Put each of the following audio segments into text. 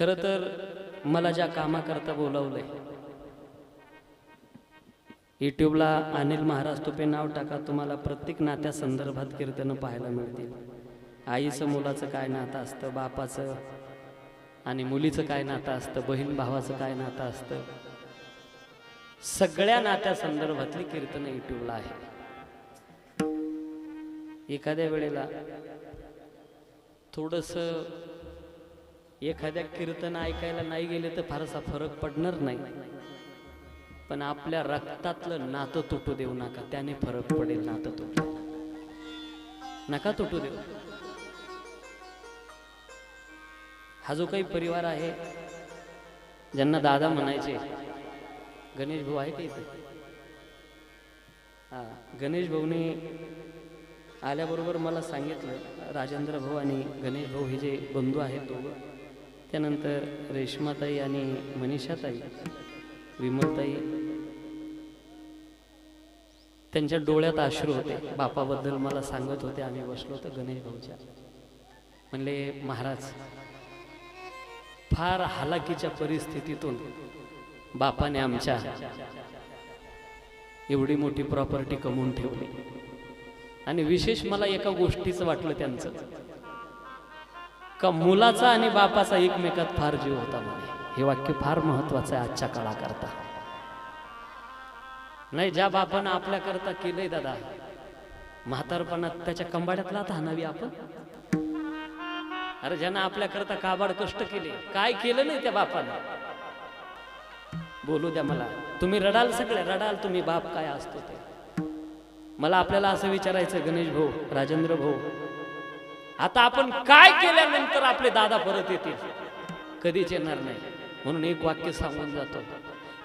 खरं तर मला ज्या कामाकरता बोलावलंय यूट्यूबला अनिल महाराज तुपे नाव टाका तुम्हाला प्रत्येक नात्या संदर्भात कीर्तनं पाहायला मिळतील. आईचं मुलाचं काय नातं असतं बापाचं आणि मुलीचं काय नातं असतं बहीण भावाचं काय नातं असतं सगळ्या नात्या संदर्भातली कीर्तनं यूट्यूबला आहे. एखाद्या वेळेला थोडंसं एखाद्या कीर्तन ऐकायला नाही गेले तर फारसा फरक पडणार नाही. पण आपल्या रक्तातलं नातं तुटू देऊ नका त्याने फरक पडेल नातं तुटू. नका तुटू देऊ. हा जो काही परिवार आहे ज्यांना दादा म्हणायचे गणेश भाऊ आहे का इथे? हा गणेश भाऊने आल्याबरोबर मला सांगितलं राजेंद्र भाऊ आणि गणेश भाऊ हे जे बंधू आहेत दोघं त्यानंतर रेश्माताई आणि मनीषाताई विमलताई. त्यांच्या डोळ्यात अश्रू होते. बापाबद्दल मला सांगत होते. आम्ही बसलो होतो गणेश भाऊच्या. म्हणले महाराज फार हालाकीच्या परिस्थितीतून बापाने आमच्या एवढी मोठी प्रॉपर्टी कमवून ठेवली. आणि विशेष मला एका गोष्टीचं वाटलं त्यांचं. का मुलाचा आणि बापाचा एकमेकात फार जीव होता म्हणे. हे वाक्य फार महत्वाचं आहे आजच्या काळाकरता. नाही ज्या बापानं आपल्याकरता केलंय दादा म्हातारपणात त्याच्या कंबाड्यात लात हाणावी आपण? अरे ज्यानं आपल्याकरता काबाड कष्ट केले काय केलं नाही त्या बापानं? बोलू द्या मला तुम्ही रडाल सगळे रडाल तुम्ही बाप काय असतो ते. मला आपल्याला असं विचारायचं गणेश भाऊ राजेंद्र भाऊ आता आपण काय केल्यानंतर आपले दादा परत येतील? कधीच येणार नाही. म्हणून एक वाक्य सांगून जातो.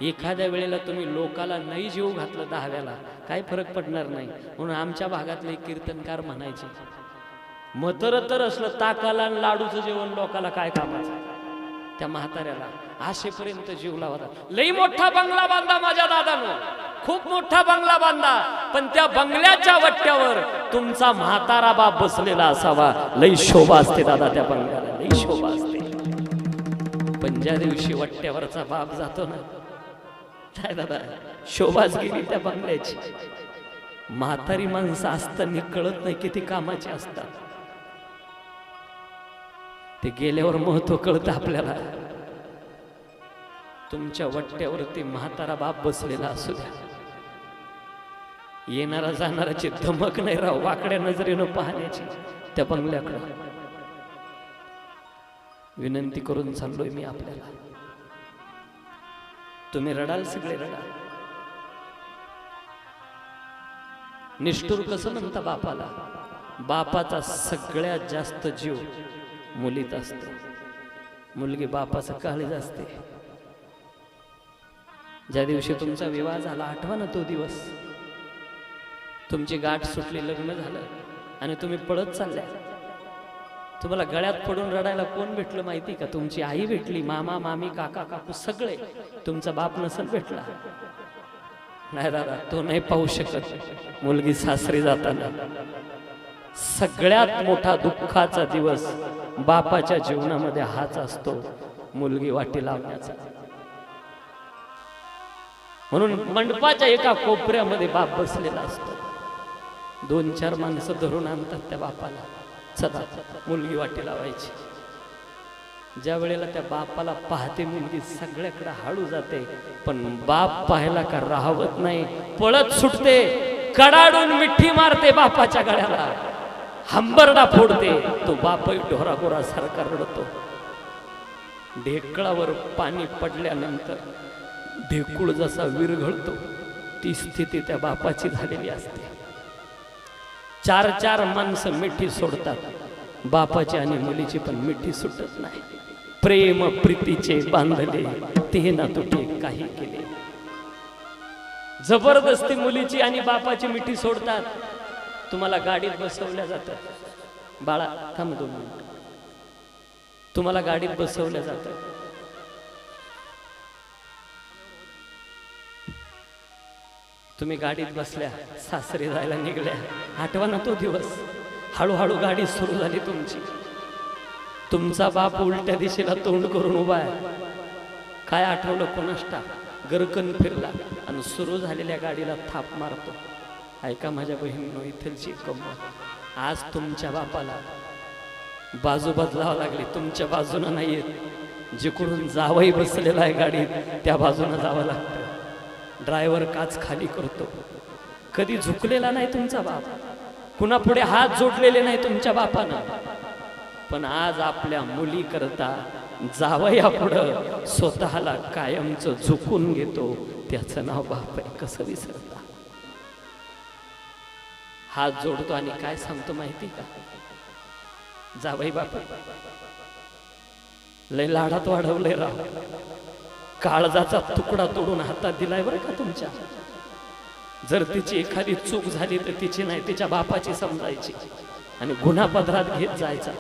एखाद्या वेळेला तुम्ही लोकाला नाही जीव घातलं दहाव्याला काय फरक पडणार नाही. म्हणून आमच्या भागातले कीर्तनकार म्हणायचे मतर तर असलं ताकाला आणि लाडूचं जेवण लोकाला काय कामाचं? त्या म्हाताऱ्याला आशेपर्यंत जीव लावता लई मोठा बंगला बांधा माझ्या दादानं. खूप मोठा बंगला बांधा पण त्या बंगल्याच्या वट्ट्यावर तुमचा म्हातारा बाप बसलेला असावा. लई शोभा असते दादा त्या बंगल्याला. लई शोभा असते. पण ज्या दिवशी वट्ट्यावरचा बाप जातो ना काय दादा शोभाच गेली त्या बंगल्याची. म्हातारी माणसं असताना कळत नाही किती कामाची असतात. ते गेल्यावर महत्त्व कळतं आपल्याला. तुमच्या वट्ट्यावरती म्हातारा बाप बसलेला असू द्या. येणारा जाणाराची धमक नाही राव वाकड्या नजरेनं पाहण्याची. त्या बंगल्याकडं. विनंती करून चाललोय मी आपल्याला. तुम्ही रडाल सगळे रडाल निष्ठूर कसं म्हणता बापाला? बापाचा सगळ्यात जास्त जीव मुलीत असतो. मुलगी बापाचं काळीज असते. ज्या दिवशी तुमचा विवाह झाला आठवा ना तो दिवस. तुमची गाठ सुटली लग्न झालं आणि तुम्ही पळत चालल्या. तुम्हाला गळ्यात पडून रडायला कोण भेटलं माहिती का? तुमची आई भेटली मामा मामी काका काकू सगळे. तुमचा बाप नसल भेटला. नाही दादा तो नाही पाहू शकत. मुलगी सासरी जाताना. सगळ्यात मोठा दुःखाचा दिवस बापाच्या जीवनामध्ये हाच असतो मुलगी वाटी लावण्याचा. म्हणून मंडपाच्या एका कोपऱ्यामध्ये बाप बसलेला असतो. दोन चार माणसं धरून आणतात त्या बापाला. सदा मुलगी वाटी लावायची. ज्या वेळेला त्या बापाला पाहते मुलगी सगळ्याकडे हळू जाते पण बाप पाहायला का राहवत नाही पळत सुटते कडाडून मिठी मारते बापाच्या गळ्याला. हंबरडा फोडते तो बापही ढोरागोरा सारखा रडतो. ढेकळावर पाणी पडल्यानंतर ढेकूळ जसा विरघळतो ती स्थिती त्या बापाची झालेली असते. चार चार माणसं मिठी सोडतात. बापाची आणि मुलीची पण मिठी सुटत नाही. प्रेम प्रीतीचे बांधले ते ना तुटे काही केले. जबरदस्ती मुलीची आणि बापाची मिठी सोडतात. तुम्हाला गाडीत बसवल्या जातात बाळा थांब दोन मिनिट. तुम्हाला गाडीत बसवल्या जातात तुम्ही गाडीत बसल्या सासरी जायला निघल्या. आठवा ना तो दिवस. हळूहळू गाडी सुरू झाली तुमची. तुमचा बाप उलट्या दिशेला तोंड करून उभा आहे. काय आठवलं कोणाष्टा? गरकन फिरला आणि सुरू झालेल्या गाडीला थाप मारतो. ऐका माझ्या बहिणीनो इथलची गंमत आज तुमच्या बापाला बाजू बदलावं लागली. तुमच्या बाजूनं नाही येत जिकडून जावंही बसलेला आहे गाडीत त्या बाजूनं जावं लागतं. ड्रायव्हर काच खाली करतो. कधी झुकलेला नाही तुमचा बाप. कुणा पुढे हात जोडलेले नाही तुमच्या बापानं. पण आज आपल्या मुली करता जावया पुढं स्वतःला कायमच झुकून घेतो. त्याचं नाव बाप आहे कसं विसरता. हात जोडतो आणि काय सांगतो माहिती का? जावई बाप लय लाडात वाढवलंय राव. काळजाचा तुकडा तोडून हातात दिलाय बरं का तुमच्या? जर तिची एखादी चूक झाली तर तिची नाही तिच्या बापाची समजायची. आणि गुन्हा पदरात घेत जायचा.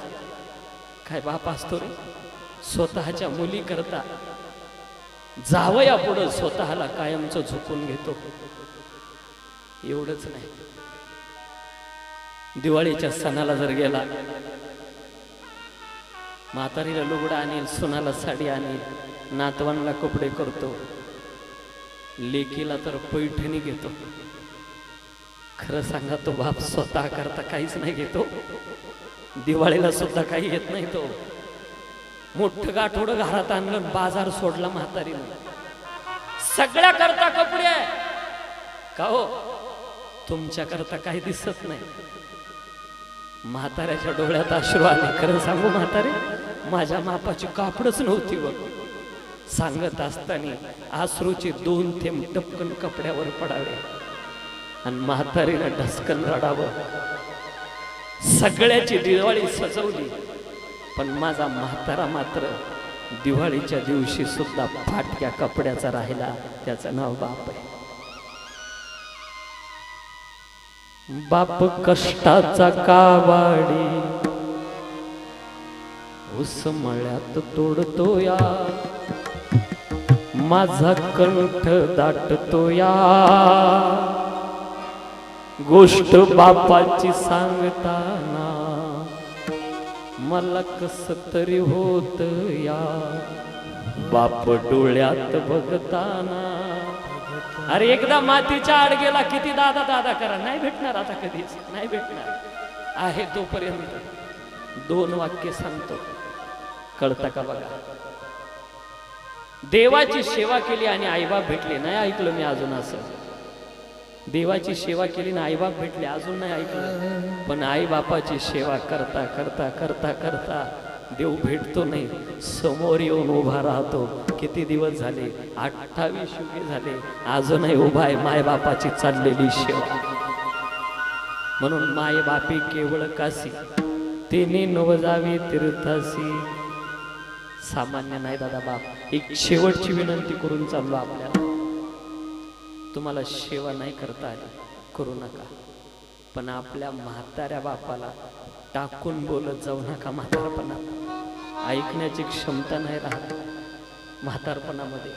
काय बाप असतो रे? स्वतःच्या मुली करता जावया पुढं स्वतःला कायमच झुकून घेतो. एवढंच नाही. दिवाळीच्या सणाला जर गेला म्हातारीला लुगडा आणील सुनाला साडी आणील नातवांना कपडे करतो. लेकीला तर पैठणी घेतो. खरं सांगा तो बाप स्वतः करता काहीच नाही घेतो. दिवाळीला सुद्धा काही येत नाही तो. मोठं गाठोड घरात आणलं बाजार सोडला म्हातारीनं. सगळ्या करता कपडे आहे. का हो? तुमच्या करता काही दिसत नाही. म्हाताऱ्याच्या डोळ्यात अश्रू आले. खरं सांगू म्हातारे माझ्या मापाची कापडच नव्हती बघ. सांगत असताना आसरूचे दोन थेंब टपकन कपड्यावर पडावे आणि म्हातारीनं ढसकन रडावं. सगळ्याची दिवाळी सजवली पण माझा म्हातारा मात्र दिवाळीच्या दिवशी सुद्धा फाटक्या कपड्याचा राहिला. त्याचं नाव बाप आहे. बाप कष्टाचा कावाडी उसमळ्यात तोडतो या. माझा कंठ दाटतो या गोष्ट बापाची सांगताना मला कस तरी होत या बाप डोळ्यात बघताना. अरे एकदा मातीच्या आड गेला किती दादा दादा करा. नाही भेटणार आता कधीच. नाही भेटणार. आहे तोपर्यंत. दोन वाक्य सांगतो. कळता का बघा? देवाची सेवा केली आणि आईबाप भेटले. नाही ऐकलं मी अजून असं. देवाची सेवा केली ना आईबाप भेटले. अजून नाही ऐकलं. पण आईबापाची सेवा करता करता करता करता देव भेटतो नाही. समोर येऊन उभा राहतो. किती दिवस झाले? अठ्ठावीस युगे झाले. अजूनही उभा आहे मायबापाची चाललेली सेवा. म्हणून मायबापी केवळ काशी. तिने नवजावी तीर्थासी सामान्य नाही दादा बाप. एक शेवटची विनंती करून चाललो आपल्याला तुम्हाला सेवा नाही करता आली करू नका. पण आपल्या म्हाताऱ्या बापाला टाकून बोलत जाऊ नका म्हातारपणा. ऐकण्याची क्षमता नाही राहत. म्हातारपणामध्ये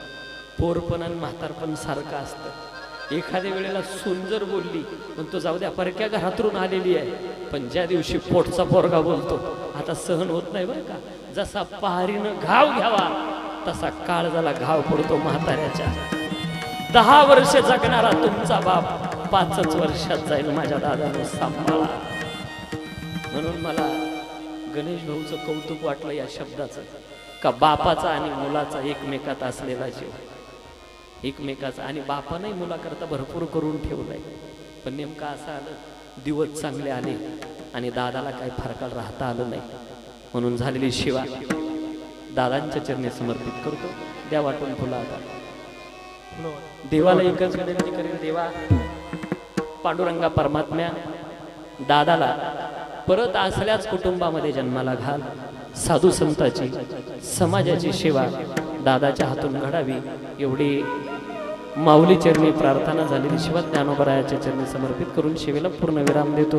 पोरपण आणि म्हातारपण सारखं असतं. एखाद्या वेळेला सून जर बोलली पण तो जाऊ द्या परक्या घरातून आलेली आहे. पण ज्या दिवशी पोटचा पोरगा बोलतो आता सहन होत नाही बरं का? जसा पहारीनं घाव घ्यावा तसा काळजाला घाव पडतो म्हाताऱ्याच्या दहा वर्ष जगणारा तुमचा बाप पाचच वर्षात जाईल माझ्या दादाने सांभाळा. म्हणून मला गणेश भाऊचं कौतुक वाटलं या शब्दाचं का बापाचा आणि मुलाचा एकमेकात असलेला जीव. एकमेकाचा आणि बापानंही मुलाकरता भरपूर करून ठेवलंय. पण नेमकं असं आलं दिवस चांगले आले आणि दादाला काही फरकाल राहता आलं नाही. म्हणून झालेली शिवा दादांच्या चरणी समर्पित करतो. द्या वाटून फुला आता. देवाला एकच विनंती करेन? देवा पांडुरंगा परमात्म्या दादाला परत असल्याच कुटुंबामध्ये जन्माला घाल. साधू संताची समाजाची सेवा दादाच्या हातून घडावी. एवढी माऊली चरणी प्रार्थना झालेली शिवा ज्ञानोबरायाच्या चरणी समर्पित करून शिवेला पूर्ण विराम देतो.